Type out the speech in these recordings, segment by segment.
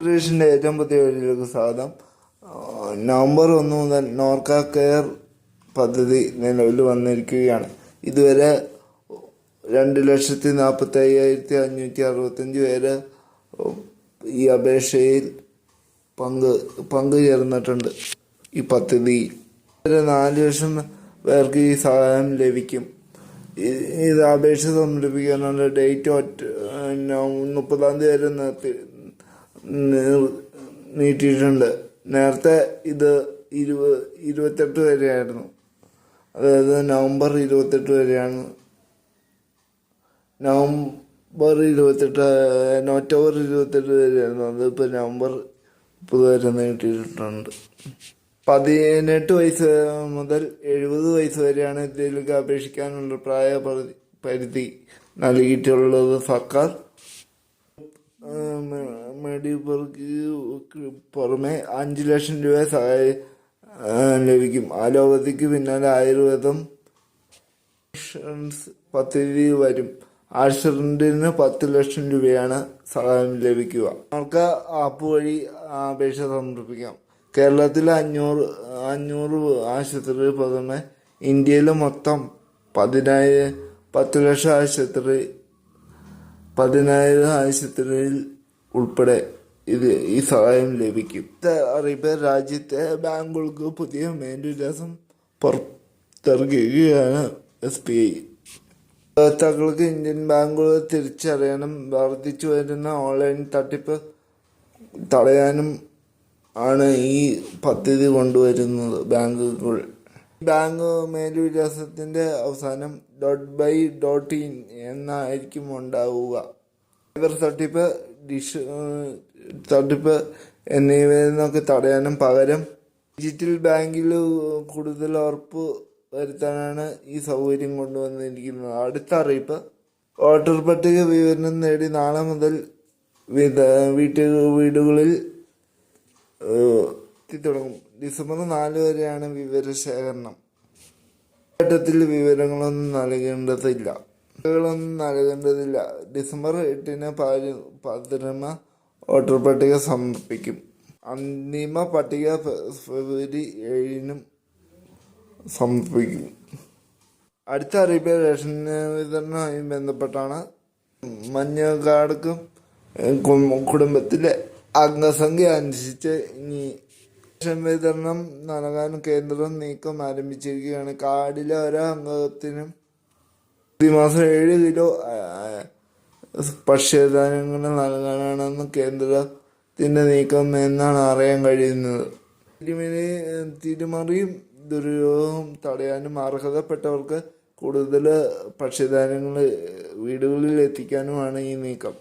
ഫെഡറേഷന്റെ ഏറ്റവും പുതിയ വീഡിയോയിലേക്ക് സ്വാഗതം നവംബർ ഒന്ന് മുതൽ നോർക്ക കെയർ പദ്ധതി നിലവിൽ വന്നിരിക്കുകയാണ്. ഇതുവരെ രണ്ട് ലക്ഷത്തി നാൽപ്പത്തി അയ്യായിരത്തി അഞ്ഞൂറ്റി അറുപത്തഞ്ച് പേര് ഈ അപേക്ഷയിൽ പങ്ക് പങ്ക് ചേർന്നിട്ടുണ്ട് ഈ പദ്ധതിയിൽ ഒരു നാല് ലക്ഷം പേർക്ക് ഈ സഹായം ലഭിക്കും. ഇത് അപേക്ഷ സമർപ്പിക്കാനുള്ള ഡേറ്റ് ഒറ്റ മുപ്പതാം തീയതി വരെ നിർത്തി നീർ- നീട്ടിയിട്ടുണ്ട്. നേരത്തെ ഇത് ഇരുപത് ഇരുപത്തെട്ട് വരെയായിരുന്നു. അതായത് നവംബർ ഇരുപത്തെട്ട് വരെയാണ്. നവംബർ ഇരുപത്തെട്ട് ഒക്ടോബർ ഇരുപത്തെട്ട് വരെയായിരുന്നു. അതിപ്പോൾ നവംബർ മുപ്പത് വരെ നീട്ടിയിട്ടുണ്ട്. പതിനെട്ട് വയസ്സ് മുതൽ എഴുപത് വയസ്സ് വരെയാണ് ഇതിലേക്ക് അപേക്ഷിക്കാനുള്ള പ്രായ പരിധി പരിധി നൽകിയിട്ടുള്ളത് സർക്കാർ. മെഡിപ്പർക്ക് പുറമെ അഞ്ച് ലക്ഷം രൂപ സഹായം ലഭിക്കും. അലോപതിക്ക് പിന്നാലെ ആയുർവേദം ഇൻഷുറൻസ് പദ്ധതി വരും. ആക്സിഡന്റിന് പത്ത് ലക്ഷം രൂപയാണ് സഹായം ലഭിക്കുക. നമുക്ക് ആപ്പ് വഴി അപേക്ഷ സമർപ്പിക്കാം. കേരളത്തിൽ അഞ്ഞൂറ് അഞ്ഞൂറ് ആശുപത്രി പുറമെ ഇന്ത്യയിൽ മൊത്തം പതിനായിരം പത്ത് ലക്ഷം ആശുപത്രി പതിനായിരം ആശുപത്രിയിൽ ഉൾപ്പെടെ ഇത് ഈ സഹായം ലഭിക്കും. അറിയിപ്പ് രാജ്യത്തെ ബാങ്കുകൾക്ക് പുതിയ മേൽവിലാസം പുറത്തിറക്കുകയാണ് എസ് ബി ഐ ഉപഭോക്താക്കൾക്ക് ഇന്ത്യൻ ബാങ്കുകൾ തിരിച്ചറിയാനും വർദ്ധിച്ചു വരുന്ന ഓൺലൈൻ തട്ടിപ്പ് തടയാനും ആണ് ഈ പദ്ധതി കൊണ്ടുവരുന്നത് ബാങ്കുകൾ. ബാങ്ക് മേൽവിലാസത്തിന്റെ അവസാനം ഡോട്ട് ബൈ ഡോട്ട് ഇൻ എന്നായിരിക്കും ഉണ്ടാവുക. സൈബർ തട്ടിപ്പ് ഡിഷ് തട്ടിപ്പ് എന്നിവയിൽ നിന്നൊക്കെ തടയാനും പകരം ഡിജിറ്റൽ ബാങ്കിൽ കൂടുതൽ ഉറപ്പ് വരുത്താനാണ് ഈ സൗകര്യം കൊണ്ടുവന്നിരിക്കുന്നത്. അടുത്ത അറിയിപ്പ്. വോട്ടർ പട്ടിക വിവരണം നേടി നാളെ മുതൽ വീട്ടു വീടുകളിൽ തുടങ്ങും ഡിസംബർ നാല് വരെയാണ് വിവരശേഖരണം. ഘട്ടത്തിൽ വിവരങ്ങളൊന്നും നൽകേണ്ടതില്ല. രേഖകളൊന്നും നൽകേണ്ടതില്ല. ഡിസംബർ എട്ടിന് പാരി പതിനമ വോട്ടർ പട്ടിക സമർപ്പിക്കും. അന്തിമ പട്ടിക ഫെബ്രുവരി ഏഴിനും സമർപ്പിക്കും. അടുത്ത അറിയിപ്പ് റേഷൻ വിതരണവുമായി ബന്ധപ്പെട്ടാണ്. മഞ്ഞക്കാർക്കും കുടുംബത്തിലെ അംഗസംഖ്യ അനുസരിച്ച് ഇനി റേഷൻ വിതരണം നൽകാൻ കേന്ദ്രം നീക്കം ആരംഭിച്ചിരിക്കുകയാണ്. കാർഡിലെ ഓരോ അംഗത്തിനും പ്രതിമാസം ഏഴ് കിലോ ഭക്ഷ്യധാന്യങ്ങൾ നൽകാനാണെന്ന് കേന്ദ്രത്തിന്റെ നീക്കം എന്നാണ് അറിയാൻ കഴിയുന്നത്. തിരുമറി തിരുമറിയും ദുരുപയോഗവും തടയാനും അർഹതപ്പെട്ടവർക്ക് കൂടുതൽ ഭക്ഷ്യധാന്യങ്ങൾ വീടുകളിൽ എത്തിക്കാനുമാണ് ഈ നീക്കം.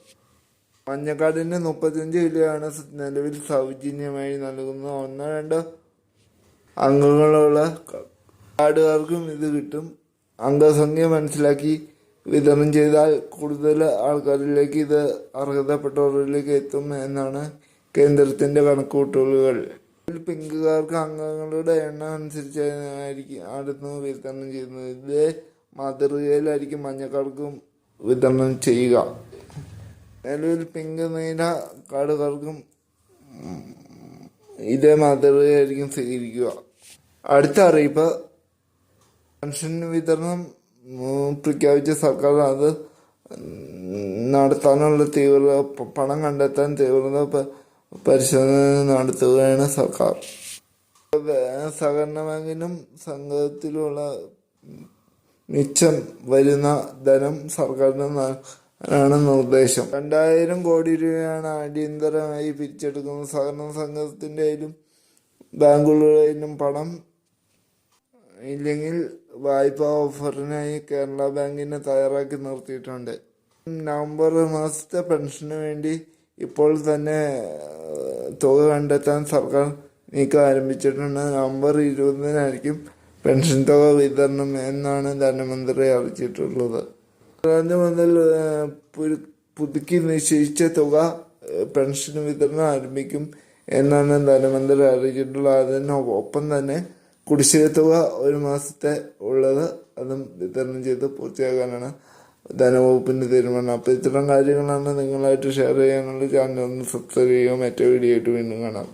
മഞ്ഞക്കാടിന് മുപ്പത്തഞ്ച് കിലോയാണ് നിലവിൽ സൗജന്യമായി നൽകുന്നത്. ഒന്നോ രണ്ടോ അംഗങ്ങളുള്ള കാർഡുകാർക്കും ഇത് കിട്ടും. അംഗസംഖ്യ മനസ്സിലാക്കി വിതരണം ചെയ്താൽ കൂടുതൽ ആൾക്കാരിലേക്ക് ഇത് അർഹതപ്പെട്ടവരിലേക്ക് എത്തും എന്നാണ് കേന്ദ്രത്തിന്റെ കണക്കുകൂട്ടലുകൾ. പിങ്കുകാർക്ക് അംഗങ്ങളുടെ എണ്ണം അനുസരിച്ചായിരിക്കും ആയിരുന്നു വിതരണം ചെയ്യുന്നത്. ഇതേ മാതൃകയിലായിരിക്കും മഞ്ഞക്കാർക്കും വിതരണം ചെയ്യുക. നിലവിൽ പിങ്ക് നീല കാർഡുകാർക്കും ഇതേ മാതൃകയായിരിക്കും സ്വീകരിക്കുക. അടുത്ത അറിയിപ്പ് പെൻഷൻ വിതരണം പ്രഖ്യാപിച്ച സർക്കാർ അത് നടത്താനുള്ള തീവ്ര പണം കണ്ടെത്താൻ തീവ്രത പരിശോധന നടത്തുകയാണ് സർക്കാർ. സഹകരണ ബാങ്കിനും സംഘത്തിലുള്ള മിച്ചം വരുന്ന ധനം സർക്കാരിന് നൽകാനാണ് നിർദ്ദേശം. രണ്ടായിരം കോടി രൂപയാണ് അടിയന്തരമായി പിരിച്ചെടുക്കുന്നത്. സഹകരണ സംഘത്തിന്റെയിലും ബാങ്കുകളുടെയിലും പണം ഇല്ലെങ്കിൽ വായ്പാ ഓഫറിനായി കേരള ബാങ്കിനെ തയ്യാറാക്കി നിർത്തിയിട്ടുണ്ട്. നവംബർ മാസത്തെ പെൻഷന് വേണ്ടി ഇപ്പോൾ തന്നെ തുക കണ്ടെത്താൻ സർക്കാർ നീക്കം ആരംഭിച്ചിട്ടുണ്ട്. നവംബർ ഇരുപതിനായിരിക്കും പെൻഷൻ തുക വിതരണം എന്നാണ് ധനമന്ത്രി അറിയിച്ചിട്ടുള്ളത്. പതിനഞ്ച് മുതൽ പുതുക്കി നിശ്ചയിച്ച തുക പെൻഷൻ വിതരണം ആരംഭിക്കും എന്നാണ് ധനമന്ത്രി അറിയിച്ചിട്ടുള്ളത്. അതിനൊപ്പം തന്നെ കുടിശ്ശിക തുക ഒരു മാസത്തെ ഉള്ളത് അതും വിതരണം ചെയ്ത് പൂർത്തിയാക്കാനാണ് ധനവകുപ്പിന്റെ തീരുമാനം. അപ്പോൾ ഇത്തരം കാര്യങ്ങളാണ് നിങ്ങളായിട്ട് ഷെയർ ചെയ്യാനുള്ള ചാനൽ ഒന്ന് സബ്സ്ക്രൈബ് ചെയ്യുക മറ്റേ വീഡിയോ ആയിട്ട് വീണ്ടും കാണാം.